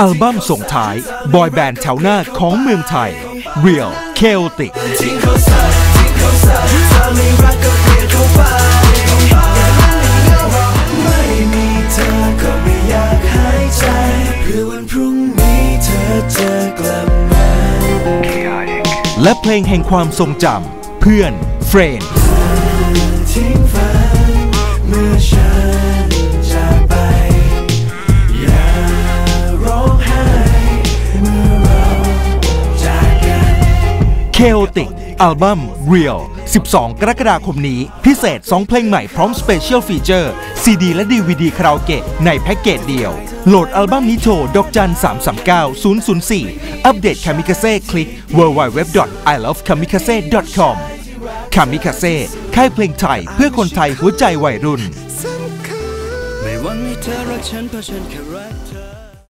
อัลบั้มส่งท้าย บอยแบนด์แถวหน้าของเมืองไทย Real Chaotic และเพลงแห่งความทรงจำเพื่อน Friend Chaotic อัลบั้ม Real 12 กรกฎาคมนี้ พิเศษ 2 เพลงใหม่พร้อม Special Feature CD และ DVD คาราโอเกะในแพ็กเกจเดียว โหลดอัลบั้มนี้โทรดอกจัน 339 004 อัปเดต Kamikaze คลิก www.ilovekamikaze.com Kamikaze ค่ายเพลงไทยเพื่อคนไทยหัวใจวัยรุ่น ไม่หวังให้เธอรักฉันเพราะฉันแค่รักเธอ